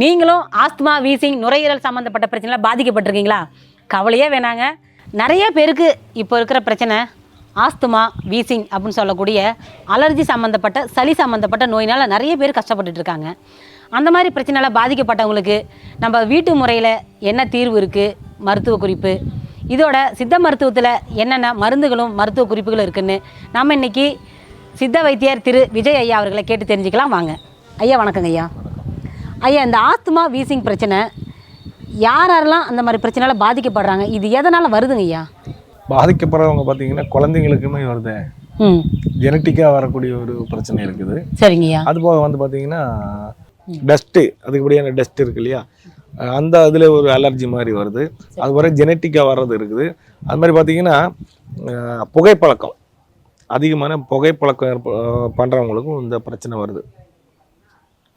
நீங்களும் asthma wheezing நுரையீரல் சம்மந்தப்பட்ட பிரச்சனைலாம் பாதிக்கப்பட்டிருக்கீங்களா? கவலையே வேணாங்க. நிறைய பேருக்கு இப்போ இருக்கிற பிரச்சனை ஆஸ்துமா வீசிங் அப்படின்னு சொல்லக்கூடிய அலர்ஜி சம்மந்தப்பட்ட சளி சம்மந்தப்பட்ட நோயினால் நிறைய பேர் கஷ்டப்பட்டுட்டு இருக்காங்க. அந்த மாதிரி பிரச்சனையால் பாதிக்கப்பட்டவங்களுக்கு நம்ம வீட்டு முறையில் என்ன தீர்வு இருக்குது மருத்துவ குறிப்பு. இதோட சித்த மருத்துவத்தில் என்னென்ன மருந்துகளும் மருத்துவ குறிப்புகளும் இருக்குன்னு நம்ம இன்றைக்கி சித்த வைத்தியர் திரு விஜய் ஐயா அவர்களை கேட்டு தெரிஞ்சுக்கலாம். வாங்க. ஐயா வணக்கங்க ஐயா ஐயா இந்த ஆஸ்துமா வீசிங் பிரச்சனை யார் யாரெல்லாம் அந்த மாதிரி பிரச்சனையால பாதிக்கப்படுறாங்க? இது எதனால் வருதுங்க ஐயா? பாதிக்கப்படுறவங்க பார்த்தீங்கன்னா குழந்தைங்களுக்குமே வருது. ஜெனட்டிக்காக வரக்கூடிய ஒரு பிரச்சனை இருக்குது. சரிங்க ஐயா. அது போக வந்து பார்த்தீங்கன்னா டஸ்ட்டு அதுக்குபடியான டஸ்ட் இருக்கு இல்லையா? அந்த அதில் ஒரு அலர்ஜி மாதிரி வருது. அது வரை ஜெனட்டிக்காக வர்றது இருக்குது. அது மாதிரி பார்த்தீங்கன்னா புகைப்பழக்கம். அதிகமான புகைப்பழக்கம் பண்ணுறவங்களுக்கும் இந்த பிரச்சனை வருது.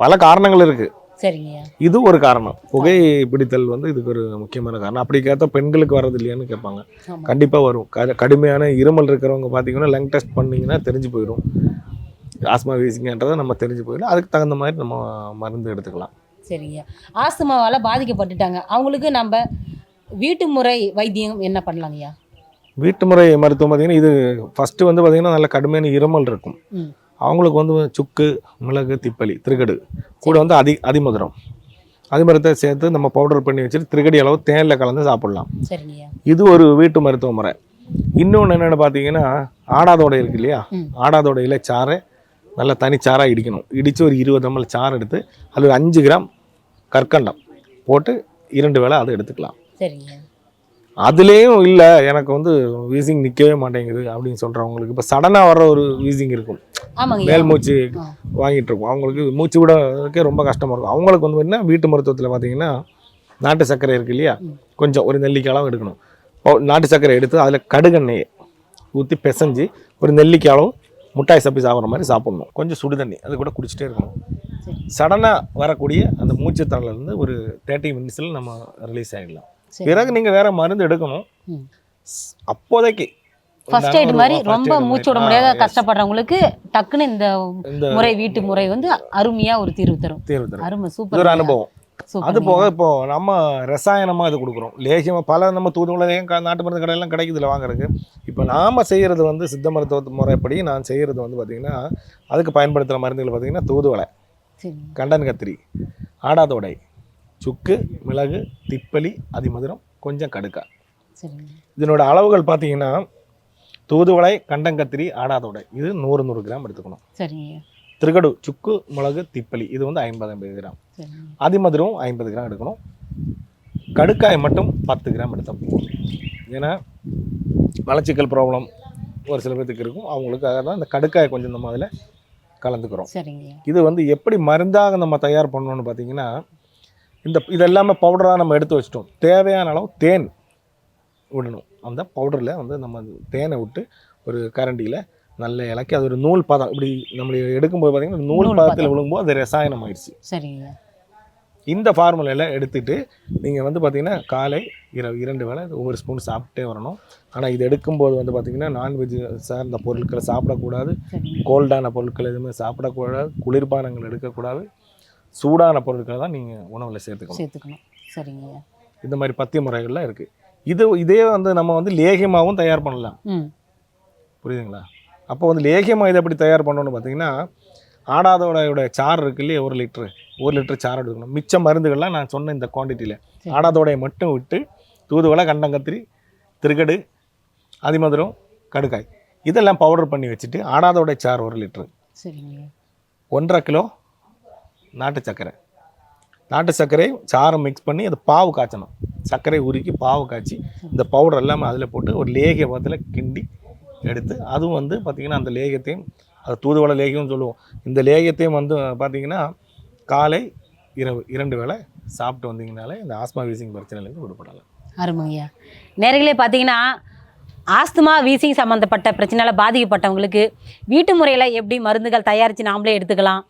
பல காரணங்கள் இருக்குது சரிங்க. இது ஒரு காரணம். புகை பிடித்தல் வந்து இதுக்கு ஒரு முக்கியமான காரணம். அப்படி கேட்டா பெண்களுக்கு வர்றது இல்லையான்னு கேட்பாங்க. கண்டிப்பாக வரும். கடுமையான இருமல் இருக்கிறவங்க பார்த்தீங்கன்னா லங் டெஸ்ட் பண்ணீங்கன்னா தெரிஞ்சு போயிடும் ஆஸ்மா வீசிங்கன்றதை நம்ம தெரிஞ்சு போயிடும் அதுக்கு தகுந்த மாதிரி நம்ம மருந்து எடுத்துக்கலாம். சரிங்க. ஆஸ்துமாவால் பாதிக்கப்பட்டுட்டாங்க. அவங்களுக்கு நம்ம வீட்டு முறை வைத்தியம் என்ன பண்ணலாங்க ஐயா வீட்டு முறை மருத்துவம் பார்த்தீங்கன்னா இது ஃபஸ்ட்டு வந்து பார்த்தீங்கன்னா நல்ல கடுமையான இருமல் இருக்கும். அவங்களுக்கு வந்து சுக்கு மிளகு திப்பலி திருகடு. கூட வந்து அதி அதிமதுரம். அதிமரத்தை சேர்த்து நம்ம பவுடர் பண்ணி வச்சுட்டு திருகடி அளவு தேனில் கலந்து சாப்பிடலாம். இது ஒரு வீட்டு மருத்துவ முறை. இன்னொன்று என்னென்னு பார்த்தீங்கன்னா ஆடாதோடை இருக்கு இல்லையா. ஆடாதோடையில் சாறை நல்லா தனிச்சாராக இடிக்கணும். இடித்து ஒரு இருபது ml சாறு எடுத்து அதில் அஞ்சு கிராம் கற்கண்டம் போட்டு இரண்டு வேளை அதை எடுத்துக்கலாம். சரிங்க அதுலேயும் இல்லை எனக்கு வந்து வீசிங் நிற்கவே மாட்டேங்குது அப்படின்னு சொல்கிறவங்களுக்கு இப்போ சடனாக வர்ற ஒரு வீசிங் இருக்கும். மேல் மூச்சு. வாங்கிட்டு இருக்கும். அவங்களுக்கு மூச்சு விடறதுக்கே ரொம்ப கஷ்டமாக இருக்கும். அவங்களுக்கு வந்து பார்த்தீங்கன்னா வீட்டு மருத்துவத்தில் பார்த்தீங்கன்னா நாட்டு சர்க்கரை இருக்கு இல்லையா. கொஞ்சம் ஒரு நெல்லிக்காய் அளவு எடுக்கணும் நாட்டு சர்க்கரை எடுத்து அதில் கடுகெண்ணெயை ஊற்றி பிசைஞ்சு ஒரு நெல்லிக்காய் அளவு முட்டாய் சப்பி சாப்பிட்ற மாதிரி சாப்பிடணும். கொஞ்சம் சுடு தண்ணி அது கூட குடிச்சிட்டே இருக்கணும். சடனாக வரக்கூடிய அந்த மூச்சு இருந்து ஒரு தேர்ட்டி மினிட்ஸில் நம்ம ரிலீஸ் ஆகிடலாம் பிறகு நீங்கள் வேற மருந்து எடுக்கணும். அப்போதைக்கு. ஃபர்ஸ்ட் எய்ட் மாதிரி ரொம்ப மூச்சு விட. முடியாத. கஷ்டப்படுறவங்களுக்கு டக்குன்னு இந்த முறை வீட்டு முறை வந்து அருமையா ஒரு தீர்வு தரும். தேர்வு தரும். அருமை சூப்பர் ஒரு அனுபவம். அது போக இப்போ நம்ம ரசாயனமாக இது கொடுக்குறோம். லேகியமாக பல நம்ம தூதுவளையும் நாட்டு மருந்து கடையெல்லாம் கிடைக்குதுல வாங்குறதுக்கு. இப்போ நாம் செய்கிறது வந்து சித்த மருத்துவ முறைப்படி நான் செய்கிறது வந்து பார்த்திங்கன்னா அதுக்கு பயன்படுத்துகிற மருந்துகள் பார்த்திங்கன்னா தூதுவளை கண்டன் கத்திரி ஆடாதோடை சுக்கு மிளகு திப்பலி அதிமதுரம் கொஞ்சம் கடுக்கா இதனோட அளவுகள் பார்த்தீங்கன்னா தூதுவளை கண்டங்கத்திரி ஆடாதோடை. இது நூறு நூறு கிராம் எடுத்துக்கணும். சரிங்க. திருகடு சுக்கு மிளகு திப்பலி. இது வந்து ஐம்பது ஐம்பது கிராம். அதிமதுரம் ஐம்பது கிராம் எடுக்கணும். கடுக்காய் மட்டும் பத்து கிராம் எடுத்தா போதும் ஏன்னா மலச்சிக்கல் ப்ராப்ளம் ஒரு சில பேர்த்துக்கு இருக்கும். அவங்களுக்காக தான் இந்த கடுக்காய் கொஞ்சம் நம்ம அதில் கலந்துக்கிறோம். இது வந்து எப்படி மருந்தாக நம்ம தயார் பண்ணணும்னு பார்த்தீங்கன்னா இந்த இது எல்லாமே பவுடராக நம்ம எடுத்து வச்சிட்டோம். தேவையான அளவு தேன் விடணும். அந்த பவுடரில் வந்து நம்ம தேனை விட்டு ஒரு கரண்டியில் நல்ல இலக்கி அது ஒரு நூல் பதம். இப்படி நம்ம எடுக்கும்போது பார்த்தீங்கன்னா நூல் பதத்தில். விழுங்கும்போது அது ரசாயனம் ஆயிடுச்சு சரிங்க. இந்த ஃபார்முலையில் எடுத்துட்டு நீங்கள் வந்து பார்த்தீங்கன்னா காலை இரவு இரண்டு வேளை ஒவ்வொரு ஸ்பூன் சாப்பிட்டே வரணும். ஆனால் இது எடுக்கும்போது வந்து பார்த்தீங்கன்னா நான்வெஜ் சார்ந்த பொருட்களை சாப்பிடக்கூடாது. கோல்டான பொருட்கள் எதுவுமே சாப்பிடக்கூடாது. குளிர்பானங்கள் எடுக்கக்கூடாது. சூடான பொருட்களை தான் நீங்கள் உணவில் சேர்த்துக்கணும். சேர்த்துக்கணும். சரிங்க. இந்த மாதிரி பத்திய முறைகள்லாம் இருக்குது இது இதே வந்து நம்ம வந்து லேகியமாகவும் தயார் பண்ணலாம். புரியுதுங்களா? அப்போ வந்து லேகியமாக இதை எப்படி தயார் பண்ணணும்னு பார்த்தீங்கன்னா ஆடாதோடையோட சாறு இருக்கு இல்லையா? ஒரு லிட்ரு ஒரு லிட்டர் சாறு எடுக்கணும் மிச்ச மருந்துகள்லாம் நான் சொன்ன இந்த குவான்டிட்டியில் சரி. ஆடாதோடையை மட்டும் விட்டு தூதுவளை கண்டங்கத்திரி திருக்கடு அதிமதுரம் கடுக்காய் இதெல்லாம் பவுடர் பண்ணி வச்சுட்டு ஆடாதோடை சாறு ஒரு லிட்ரு ஒன்றரை கிலோ நாட்டு சர்க்கரை. நாட்டு சர்க்கரை சாரம் மிக்ஸ் பண்ணி அது பாவு காய்ச்சணும். சர்க்கரை உருக்கி பாவு காய்ச்சி இந்த பவுடர் எல்லாமே அதில் போட்டு ஒரு லேகிய பதத்தில் கிண்டி எடுத்து அதுவும் வந்து பார்த்திங்கன்னா அந்த லேகியத்தையும் அது தூதுவளை லேகியம்னு சொல்லுவோம். இந்த லேகியத்தையும் வந்து பார்த்திங்கன்னா காலை இரவு இரண்டு வேளை சாப்பிட்டு வந்தீங்கனாலே இந்த ஆஸ்மா வீசிங் பிரச்சனையிலேருந்து விடுபடலாம். அருமையா நேர்களே பார்த்தீங்கன்னா ஆஸ்துமா வீசிங் சம்மந்தப்பட்ட பிரச்சனையால் பாதிக்கப்பட்டவங்களுக்கு வீட்டு முறையில் எப்படி மருந்துகள் தயாரித்து நாமளே எடுத்துக்கலாம்.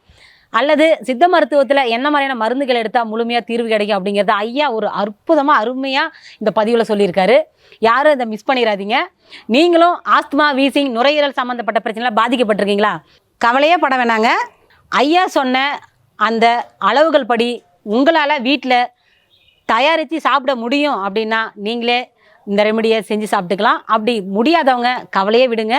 அல்லது சித்த மருத்துவத்தில் என்ன மாதிரியான மருந்துகள் எடுத்தால் முழுமையாக தீர்வு கிடைக்கும் அப்படிங்கிறத ஐயா ஒரு அற்புதமாக அருமையாக இந்த பதிவில் சொல்லியிருக்காரு. யாரும் இதை மிஸ் பண்ணிடாதீங்க நீங்களும் ஆஸ்துமா வீசிங் நுரையீரல் சம்மந்தப்பட்ட பிரச்சனைலாம் பாதிக்கப்பட்டிருக்கீங்களா? கவலையே பட வேணாங்க. ஐயா சொன்ன அந்த அளவுகள் படி உங்களால் வீட்டில் தயாரித்து சாப்பிட முடியும் அப்படின்னா நீங்களே இந்த ரெமடியை செஞ்சு சாப்பிட்டுக்கலாம். அப்படி முடியாதவங்க கவலையே விடுங்க.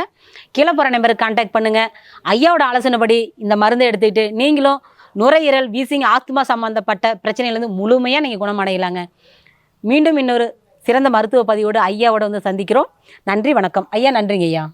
கீழே போகிற நம்பருக்கு கான்டாக்ட் பண்ணுங்கள் ஐயாவோட ஆலோசனைப்படி இந்த மருந்தை எடுத்துக்கிட்டு நீங்களும் நுரையீரல் வீசிங் ஆஸ்துமா சம்மந்தப்பட்ட பிரச்சனையிலேருந்து முழுமையாக நீங்கள் குணமடையலாங்க. மீண்டும் இன்னொரு சிறந்த மருத்துவ பதிவோடு ஐயாவோட வந்து சந்திக்கிறோம். நன்றி வணக்கம். ஐயா நன்றிங்க ஐயா.